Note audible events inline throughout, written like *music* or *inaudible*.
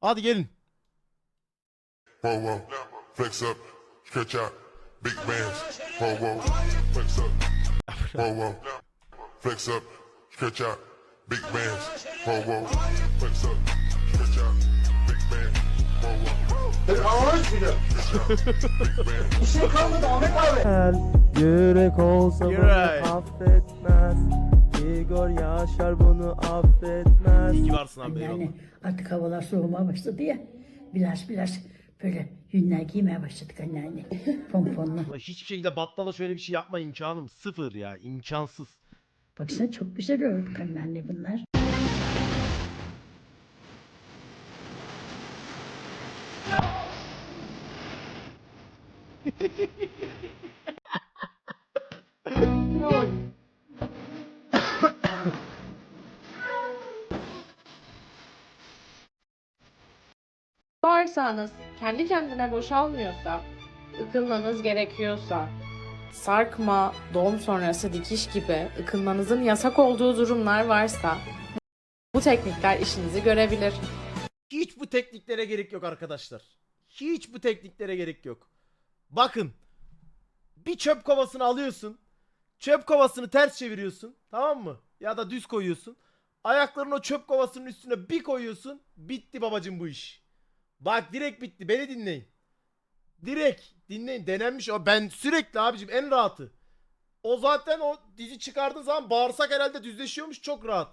Hadi gelin. Whoa, whoa, flex up, stretch out, big bands. Whoa, whoa, flex up. Whoa, whoa, flex up, stretch out, big bands. Whoa, whoa, flex up, stretch out, big bands. Whoa, whoa, Yürek olsa Yürek. bunu affetmez Igor Yaşar bunu affetmez İyi ki varsın abi eyvallah. Yani artık havalar soğumaya başladı ya. Biraz biraz böyle yünler giymeye başladık anneanne. *laughs* Pomponlu. Ulan Hiçbir şekilde battala şöyle bir şey yapma imkanım sıfır ya imkansız. Baksana çok güzel ördük anneanne bunlar. *laughs* Bağırsağınız kendi kendine boşalmıyorsa, ıkınmanız gerekiyorsa, sarkma, doğum sonrası dikiş gibi ıkınmanızın yasak olduğu durumlar varsa bu teknikler işinizi görebilir. Hiç bu tekniklere gerek yok arkadaşlar. Hiç bu tekniklere gerek yok. Bakın. Bir çöp kovasını alıyorsun. Çöp kovasını ters çeviriyorsun. Tamam mı? Ya da düz koyuyorsun. Ayaklarını o çöp kovasının üstüne bir koyuyorsun. Bitti babacım bu iş. Bak direkt bitti. Beni dinleyin. Direkt dinleyin. Denenmiş o. Ben sürekli abicim en rahatı. O zaten o dizi çıkardığın zaman bağırsak herhalde düzleşiyormuş çok rahat.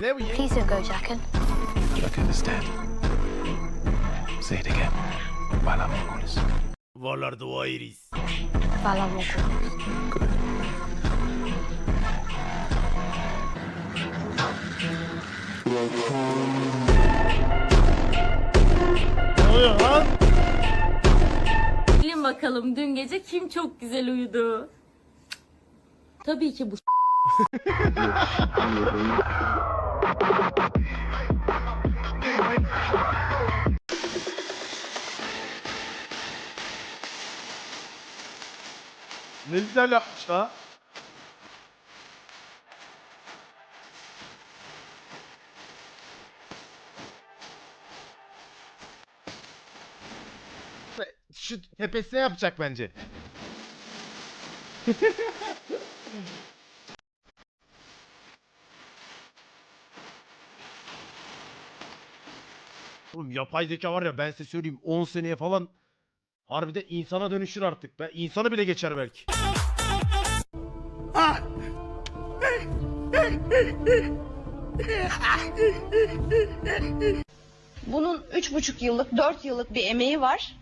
Ne bu? Please don't go, Jackin. Look at this dead. Say it again. Balamokos. Varlar dua iris. Valamoko. Ne oluyor lan? Bilin bakalım dün gece kim çok güzel uyudu? Tabii ki bu *laughs* Ne güzel yapmış ha. Şu tepesine yapacak bence. Oğlum yapay zeka var ya ben size söyleyeyim 10 seneye falan harbiden insana dönüşür artık. Ben insanı bile geçer belki. Bunun üç buçuk yıllık, dört yıllık bir emeği var.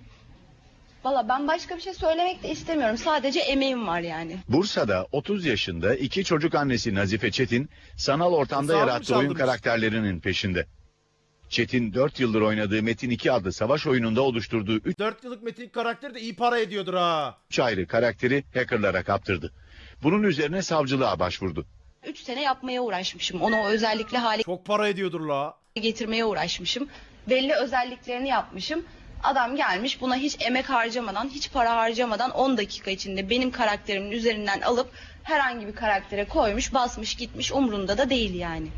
Valla ben başka bir şey söylemek de istemiyorum. Sadece emeğim var yani. Bursa'da 30 yaşında iki çocuk annesi Nazife Çetin sanal ortamda mı yarattığı oyun karakterlerinin peşinde. Çetin 4 yıldır oynadığı Metin 2 adlı savaş oyununda oluşturduğu 3 4 yıllık Metin karakteri de iyi para ediyordur ha. ayrı karakteri hackerlara kaptırdı. Bunun üzerine savcılığa başvurdu. Üç sene yapmaya uğraşmışım. Onu o özellikle hale Çok para ediyordur la. getirmeye uğraşmışım. Belli özelliklerini yapmışım. Adam gelmiş buna hiç emek harcamadan, hiç para harcamadan 10 dakika içinde benim karakterimin üzerinden alıp herhangi bir karaktere koymuş, basmış gitmiş umrunda da değil yani.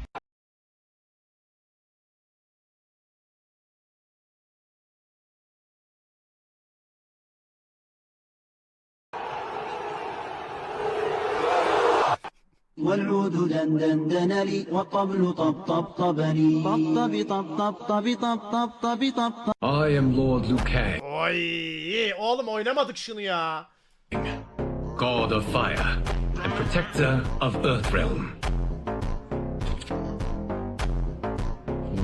والعود دندن دنلي والطبل طب طب طبني طب طب طب طب طب طب طب طب طب I am Lord Liu Kang, Oy, oğlum oynamadık şunu ya. God of Fire and Protector of Earthrealm.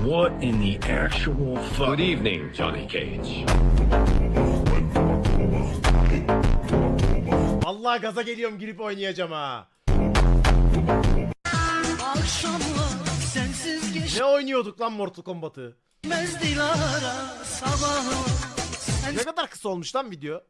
What in the actual fuck? Good evening, Johnny Cage. Vallahi gaza geliyorum girip oynayacağım ha. Ne oynuyorduk lan Mortal Kombat'ı? Ne kadar kısa olmuş lan video?